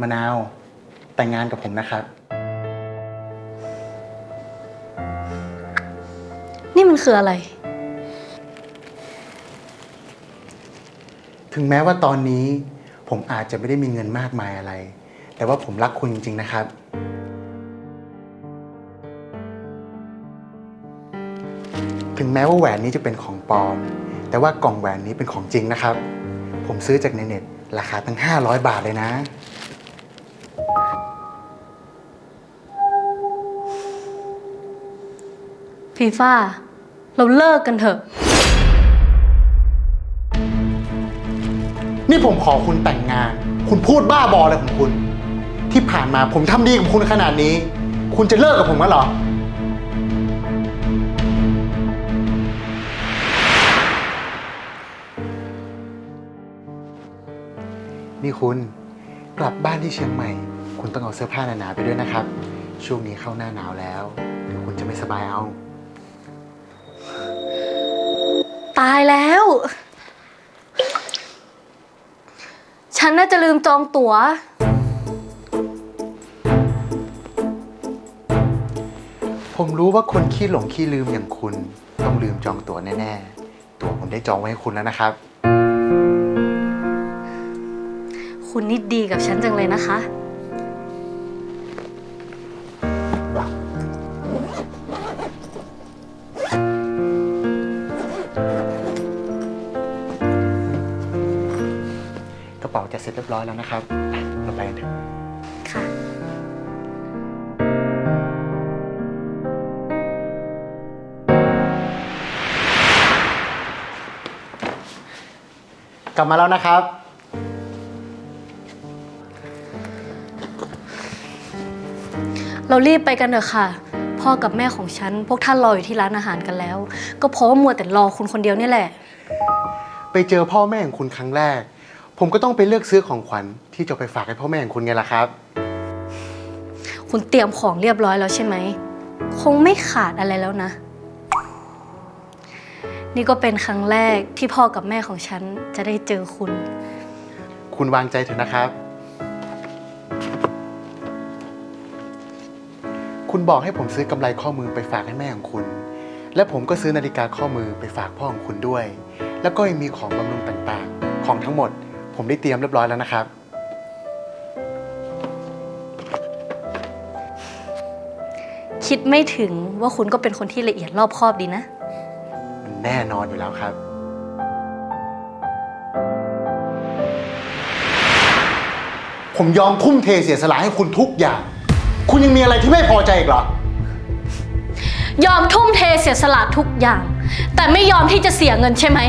มะนาวแต่งงานกับผมนะครับ นี่มันคืออะไร ถึงแม้ว่าตอนนี้ผมอาจจะไม่ได้มีเงินมากมายอะไร แต่ว่าผมรักคุณจริง ๆ นะครับ ถึงแม้ว่าแหวนนี้จะเป็นของปลอม แต่ว่ากล่องแหวนนี้เป็นของจริงนะครับ ผมซื้อจากในเน็ต ราคาตั้ง 500 บาทเลยนะ ฟีฟ่าเราเลิกกันเถอะ นี่ผมขอคุณแต่งงาน คุณพูดบ้าบออะไรของคุณ ที่ผ่านมาผมทำดีกับคุณขนาดนี้ คุณจะเลิกกับผมกันเหรอ นี่คุณกลับบ้านที่เชียงใหม่ คุณต้องเอาเสื้อผ้าหนาๆไปด้วยนะครับ ช่วงนี้เข้าหน้าหนาวแล้วเดี๋ยวคุณจะไม่สบายเอา ตายแล้ว ฉันน่าจะลืมจองตั๋ว ผมรู้ว่าคนขี้หลงขี้ลืมอย่างคุณ ต้องลืมจองตั๋วแน่ๆ ตั๋วผมได้จองไว้ให้คุณแล้วนะครับ คุณนี่ดีกับฉันจังเลยนะคะ ยบร้อยแล้วนะครับ เราไปกันเถอะ ค่ะ กลับมาแล้วนะครับ เรารีบไปกันเถอะค่ะ พ่อกับแม่ของฉัน พวกท่านรออยู่ที่ร้านอาหารกันแล้ว ก็เพราะว่ามัวแต่รอคุณคนเดียวนี่แหละ ไปเจอพ่อแม่ของคุณครั้งแรก ผมก็ต้องไปเลือกซื้อของขวัญที่จะไปฝากให้พ่อแม่ของคุณไงล่ะครับ คุณเตรียมของเรียบร้อยแล้วใช่ไหม คงไม่ขาดอะไรแล้วนะ นี่ก็เป็นครั้งแรกที่พ่อกับแม่ของฉันจะได้เจอคุณ คุณวางใจเถอะนะครับ คุณบอกให้ผมซื้อกำไรข้อมือไปฝากให้แม่ของคุณ และผมก็ซื้อนาฬิกาข้อมือไปฝากพ่อของคุณด้วย แล้วก็ยังมีของบำรุงต่างๆ ของทั้งหมด ผมได้เตรียมเรียบร้อยแล้วนะครับ คิดไม่ถึงว่าคุณก็เป็นคนที่ละเอียดรอบคอบดีนะ มันแน่นอนอยู่แล้วครับ ผมยอมทุ่มเทเสียสละให้คุณทุกอย่าง คุณยังมีอะไรที่ไม่พอใจอีกเหรอ ยอมทุ่มเทเสียสละทุกอย่าง แต่ไม่ยอมที่จะเสียเงินใช่ไหม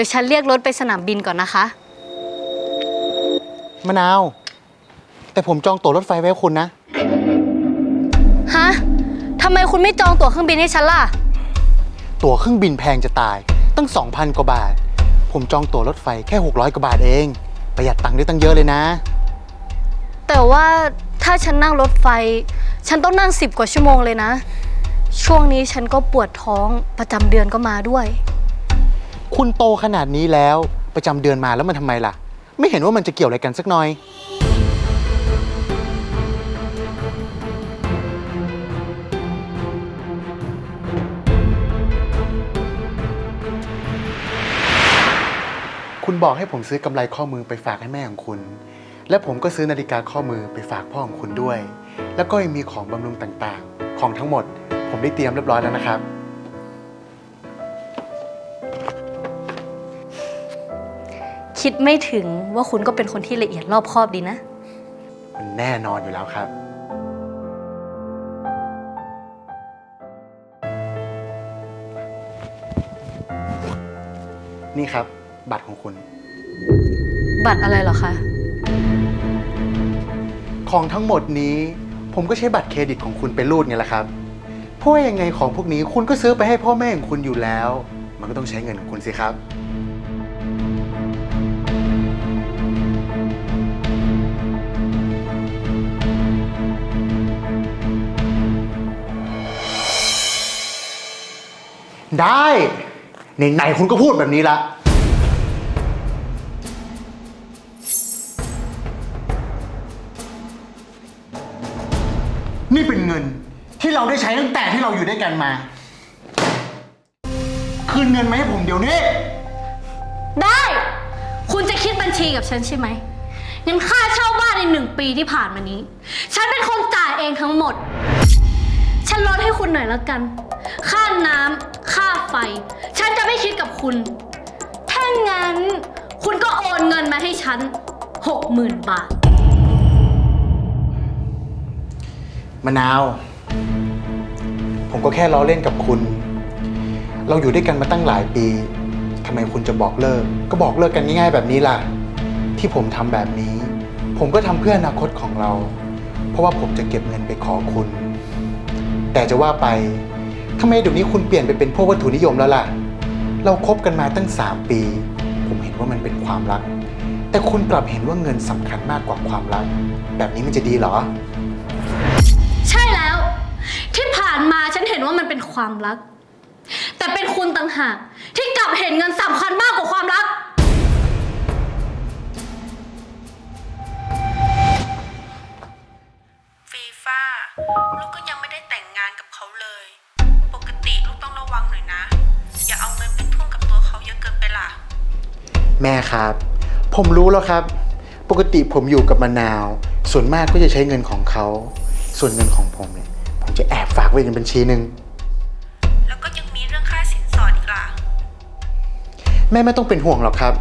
ดี๋ยวฉันเรียกรถไปสนามบินก่อนนะคะ มะนาว แต่ผมจองตั๋วรถไฟไว้ให้คุณนะ ฮะทำไมคุณไม่จองตั๋วเครื่องบินให้ฉันล่ะ ตั๋วเครื่องบินแพงจะตาย ตั้ง 2,000 กว่าบาท ผมจองตั๋วรถไฟแค่ 600 กว่าบาทเอง ประหยัดตังค์ได้ตั้งเยอะเลยนะ แต่ว่าถ้าฉันนั่งรถไฟ ฉันต้องนั่งสิบกว่าชั่วโมงเลยนะ ช่วงนี้ฉันก็ปวดท้องประจำเดือนก็มาด้วย คุณโตขนาดนี้แล้วประจำเดือนมาแล้วมันทำไมล่ะ ไม่เห็นว่ามันจะเกี่ยวอะไรกันสักหน่อย คุณบอกให้ผมซื้อกำไรข้อมือไปฝากให้แม่ของคุณ และผมก็ซื้อนาฬิกาข้อมือไปฝากพ่อของคุณด้วย แล้วก็ยังมีของบำรุงต่างๆ ของทั้งหมด ผมได้เตรียมเรียบร้อยแล้วนะครับ คิดไม่ถึงว่าคุณก็เป็นคนที่ละเอียดรอบคอบดีนะ มันแน่นอนอยู่แล้วครับ นี่ครับ บัตรของคุณ บัตรอะไรเหรอคะ ของทั้งหมดนี้ ผมก็ใช้บัตรเครดิตของคุณไปรูดไงล่ะครับ เพราะว่ายังไงของพวกนี้คุณก็ซื้อไปให้พ่อแม่ของคุณอยู่แล้ว มันก็ต้องใช้เงินของคุณสิครับ ได้ไหนๆคุณก็พูดแบบนี้ละ นี่เป็นเงินที่เราได้ใช้ตั้งแต่ที่เราอยู่ด้วยกันมา คืนเงินมาให้ผมเดี๋ยวนี้ ได้ คุณจะคิดบัญชีกับฉันใช่ไหมงั้นค่าเช่าบ้านในหนึ่งปีที่ผ่านมานี้ ฉันเป็นคนจ่ายเองทั้งหมด ฉันลดให้คุณหน่อยแล้วกัน ค่าน้ำ ฉันจะไม่คิดกับคุณ ถ้างั้น คุณก็โอนเงินมาให้ฉันหกหมื่นบาท มะนาว ผมก็แค่ล้อเล่นกับคุณ เราอยู่ด้วยกันมาตั้งหลายปีทำไมคุณจะบอกเลิก ก็บอกเลิกกันง่ายๆแบบนี้ล่ะ ที่ผมทำแบบนี้ ผมก็ทำเพื่ออนาคตของเรา เพราะว่าผมจะเก็บเงินไปขอคุณ แต่จะว่าไป ทำไมเดี๋ยวนี้คุณเปลี่ยนไปเป็นพวกวัตถุนิยมแล้วล่ะ เราคบกันมาตั้ง 3 ปี ผมเห็นว่ามันเป็นความรัก แต่คุณกลับเห็นว่าเงินสำคัญมากกว่าความรัก แบบนี้มันจะดีเหรอ ใช่แล้ว ที่ผ่านมาฉันเห็นว่ามันเป็นความรัก แต่เป็นคุณต่างหากที่กลับเห็นเงินสำคัญมากกว่าความรัก ฟีฟ่าลูกก็ แม่ครับ ผมรู้แล้วครับ ปกติผมอยู่กับมะนาว ส่วนมากก็จะใช้เงินของเขา ส่วนเงินของผมเนี่ย ผมจะแอบฝากไว้ในบัญชีหนึ่ง แล้วก็ยังมีเรื่องค่าสินสอดอีกล่ะ แม่ไม่ต้องเป็นห่วงหรอกครับ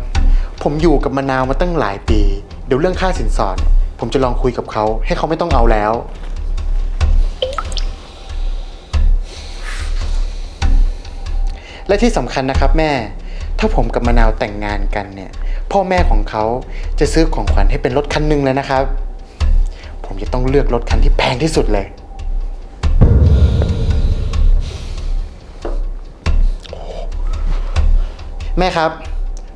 ผมอยู่กับมะนาวมาตั้งหลายปี เดี๋ยวเรื่องค่าสินสอด ผมจะลองคุยกับเขา ให้เขาไม่ต้องเอาแล้ว และที่สำคัญนะครับแม่ ถ้าผมกับมะนาวแต่งงานกันเนี่ย พ่อแม่ของเขาจะซื้อของขวัญให้เป็นรถคันหนึ่งเลยนะครับ ผมจะต้องเลือกรถคันที่แพงที่สุดเลย แม่ครับ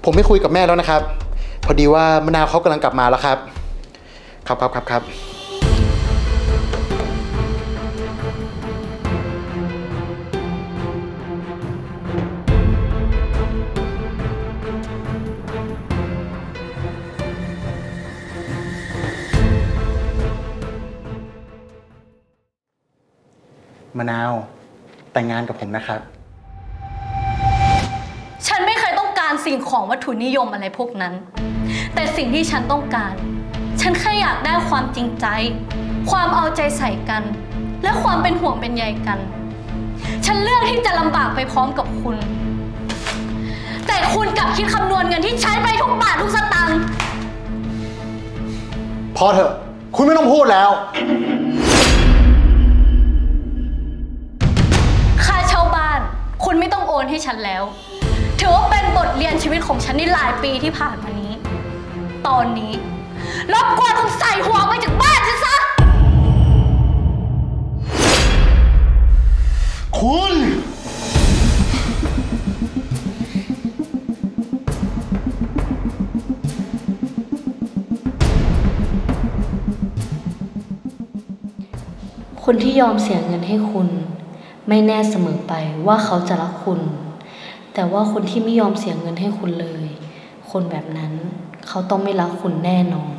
ผมไม่คุยกับแม่แล้วนะครับ พอดีว่ามะนาวเขากำลังกลับมาแล้วครับ ครับครับครับครับ มะนาว แต่งงานกับผมนะครับ ฉันไม่เคยต้องการสิ่งของวัตถุนิยมอะไรพวกนั้น แต่สิ่งที่ฉันต้องการ ฉันแค่อยากได้ความจริงใจ ความเอาใจใส่กัน และความเป็นห่วงเป็นใยกัน ฉันเลือกที่จะลำบากไปพร้อมกับคุณ แต่คุณกลับคิดคำนวณเงินที่ใช้ไปทุกบาททุกสตางค์ พอเถอะ คุณไม่ต้องพูดแล้ว คุณไม่ต้องโอนให้ฉันแล้ว ถือว่าเป็นบทเรียนชีวิตของฉันในหลายปีที่ผ่านมานี้ ตอนนี้รบกวนคุณใส่หัวไปจากบ้านฉันซะ คุณ คนที่ยอมเสียเงินให้คุณ ไม่แน่เสมอไปว่าเขาจะรักคุณ แต่ว่าคนที่ไม่ยอมเสียเงินให้คุณเลย คนแบบนั้นเขาต้องไม่รักคุณแน่นอน